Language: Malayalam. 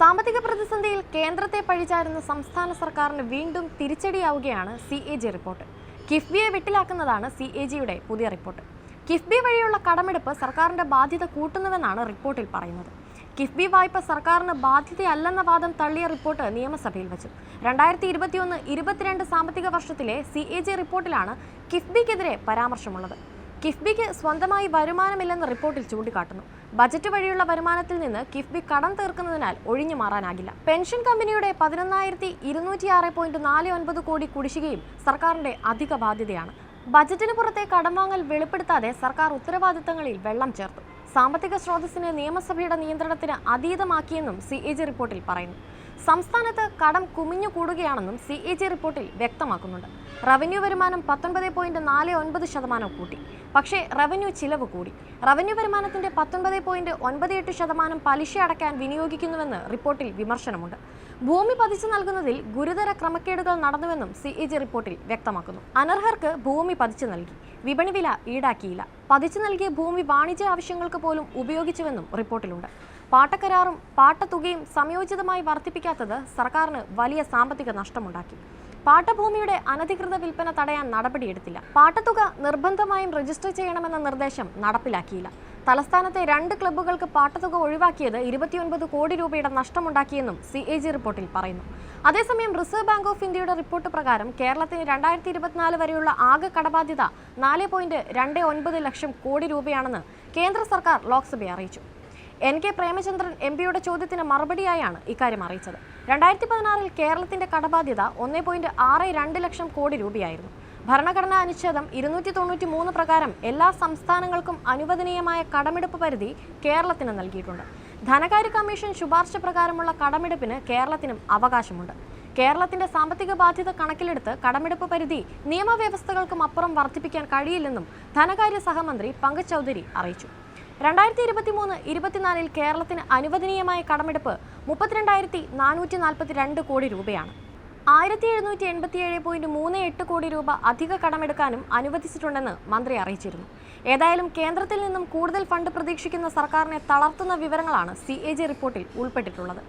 സാമ്പത്തിക പ്രതിസന്ധിയിൽ കേന്ദ്രത്തെ പഴിചാരുന്ന സംസ്ഥാന സർക്കാരിന് വീണ്ടും തിരിച്ചടിയാവുകയാണ് സി എ ജി റിപ്പോർട്ട്. കിഫ്ബിയെ വെട്ടിലാക്കുന്നതാണ് സി എ ജിയുടെ പുതിയ റിപ്പോർട്ട്. കിഫ്ബി വഴിയുള്ള കടമെടുപ്പ് സർക്കാരിന്റെ ബാധ്യത കൂട്ടുന്നുവെന്നാണ് റിപ്പോർട്ടിൽ പറയുന്നത്. കിഫ്ബി വായ്പ സർക്കാരിന് ബാധ്യതയല്ലെന്ന വാദം തള്ളിയ റിപ്പോർട്ട് നിയമസഭയിൽ വച്ചു. രണ്ടായിരത്തി ഇരുപത്തിയൊന്ന് ഇരുപത്തിരണ്ട് സാമ്പത്തിക വർഷത്തിലെ സി എ ജി റിപ്പോർട്ടിലാണ് കിഫ്ബിക്കെതിരെ പരാമർശമുള്ളത്. കിഫ്ബിക്ക് സ്വന്തമായി വരുമാനമില്ലെന്ന് റിപ്പോർട്ടിൽ ചൂണ്ടിക്കാട്ടുന്നു. ബജറ്റ് വഴിയുള്ള വരുമാനത്തിൽ നിന്ന് കിഫ്ബി കടം തീർക്കുന്നതിനാൽ ഒഴിഞ്ഞു മാറാനാകില്ല. പെൻഷൻ കമ്പനിയുടെ പതിനൊന്നായിരത്തി ഇരുന്നൂറ്റി ആറ് പോയിന്റ് നാല് ഒൻപത് കോടി കുടിശ്ശികയും സർക്കാരിന്റെ അധിക ബാധ്യതയാണ്. ബജറ്റിന് പുറത്തെ കടം വാങ്ങൽ വെളിപ്പെടുത്താതെ സർക്കാർ ഉത്തരവാദിത്തങ്ങളിൽ വെള്ളം ചേർത്തു. സാമ്പത്തിക സ്രോതസ്സിനെ നിയമസഭയുടെ നിയന്ത്രണത്തിന് അതീതമാക്കിയെന്നും സി റിപ്പോർട്ടിൽ പറയുന്നു. സംസ്ഥാനത്ത് കടം കുമിഞ്ഞു കൂടുകയാണെന്നും സി എ ജി റിപ്പോർട്ടിൽ വ്യക്തമാക്കുന്നുണ്ട്. റവന്യൂ വരുമാനം പത്തൊൻപത് പോയിന്റ് നാല് ഒൻപത് ശതമാനം കൂട്ടി. പക്ഷേ റവന്യൂ ചിലവ് കൂടി. റവന്യൂ വരുമാനത്തിന്റെ പത്തൊൻപത് പോയിന്റ് ഒൻപത് എട്ട് ശതമാനം പലിശ അടയ്ക്കാൻ വിനിയോഗിക്കുന്നുവെന്ന് റിപ്പോർട്ടിൽ വിമർശനമുണ്ട്. ഭൂമി പതിച്ചു നൽകുന്നതിൽ ഗുരുതര ക്രമക്കേടുകൾ നടന്നുവെന്നും സി എ ജി റിപ്പോർട്ടിൽ വ്യക്തമാക്കുന്നു. അനർഹർക്ക് ഭൂമി പതിച്ചു നൽകി. വിപണി വില ഈടാക്കിയില്ല. പതിച്ചു നൽകിയ ഭൂമി വാണിജ്യ ആവശ്യങ്ങൾക്ക് പോലും ഉപയോഗിച്ചുവെന്നും റിപ്പോർട്ടിലുണ്ട്. പാട്ടക്കരാറും പാട്ടത്തുകയും സംയോജിതമായി വർദ്ധിപ്പിക്കാത്തത് സർക്കാരിന് വലിയ സാമ്പത്തിക നഷ്ടമുണ്ടാക്കി. പാട്ടഭൂമിയുടെ അനധികൃത വിൽപ്പന തടയാൻ നടപടിയെടുത്തില്ല. പാട്ടത്തുക നിർബന്ധമായും രജിസ്റ്റർ ചെയ്യണമെന്ന നിർദ്ദേശം നടപ്പിലാക്കിയില്ല. തലസ്ഥാനത്തെ രണ്ട് ക്ലബ്ബുകൾക്ക് പാട്ടത്തുക ഒഴിവാക്കിയത് ഇരുപത്തിയൊൻപത് കോടി രൂപയുടെ നഷ്ടമുണ്ടാക്കിയെന്നും സി എ ജി റിപ്പോർട്ടിൽ പറയുന്നു. അതേസമയം റിസർവ് ബാങ്ക് ഓഫ് ഇന്ത്യയുടെ റിപ്പോർട്ട് പ്രകാരം കേരളത്തിന് രണ്ടായിരത്തി ഇരുപത്തിനാല് വരെയുള്ള ആകെ കടബാധ്യത നാല് പോയിന്റ് രണ്ട് ഒൻപത് ലക്ഷം കോടി രൂപയാണെന്ന് കേന്ദ്ര സർക്കാർ ലോക്സഭയെ അറിയിച്ചു. എൻ കെ പ്രേമചന്ദ്രൻ എം പിയുടെ ചോദ്യത്തിന് മറുപടിയായാണ് ഇക്കാര്യം അറിയിച്ചത്. രണ്ടായിരത്തി പതിനാറിൽ കേരളത്തിന്റെ കടബാധ്യത ഒന്ന് പോയിന്റ് ആറ് രണ്ട് ലക്ഷം കോടി രൂപയായിരുന്നു. ഭരണഘടനാ അനുച്ഛേദം ഇരുന്നൂറ്റി തൊണ്ണൂറ്റി മൂന്ന് പ്രകാരം എല്ലാ സംസ്ഥാനങ്ങൾക്കും അനുവദനീയമായ കടമെടുപ്പ് പരിധി കേരളത്തിന് നൽകിയിട്ടുണ്ട്. ധനകാര്യ കമ്മീഷൻ ശുപാർശ പ്രകാരമുള്ള കടമെടുപ്പിന് കേരളത്തിനും അവകാശമുണ്ട്. കേരളത്തിന്റെ സാമ്പത്തിക ബാധ്യത കണക്കിലെടുത്ത് കടമെടുപ്പ് പരിധി നിയമവ്യവസ്ഥകൾക്കും അപ്പുറം വർദ്ധിപ്പിക്കാൻ കഴിയില്ലെന്നും ധനകാര്യ സഹമന്ത്രി പങ്കജ് ചൗധരി അറിയിച്ചു. രണ്ടായിരത്തി ഇരുപത്തി മൂന്ന് ഇരുപത്തിനാലിൽ കേരളത്തിന് അനുവദനീയമായ കടമെടുപ്പ് മുപ്പത്തിരണ്ടായിരത്തി നാനൂറ്റി നാൽപ്പത്തി രണ്ട് കോടി രൂപയാണ്. ആയിരത്തി എഴുന്നൂറ്റി എൺപത്തിയേഴ് പോയിന്റ് മൂന്ന് എട്ട് കോടി രൂപ അധിക കടമെടുക്കാനും അനുവദിച്ചിട്ടുണ്ടെന്ന് മന്ത്രി അറിയിച്ചിരുന്നു. ഏതായാലും കേന്ദ്രത്തിൽ നിന്നും കൂടുതൽ ഫണ്ട് പ്രതീക്ഷിക്കുന്ന സർക്കാരിനെ തളർത്തുന്ന വിവരങ്ങളാണ് സി റിപ്പോർട്ടിൽ ഉൾപ്പെട്ടിട്ടുള്ളത്.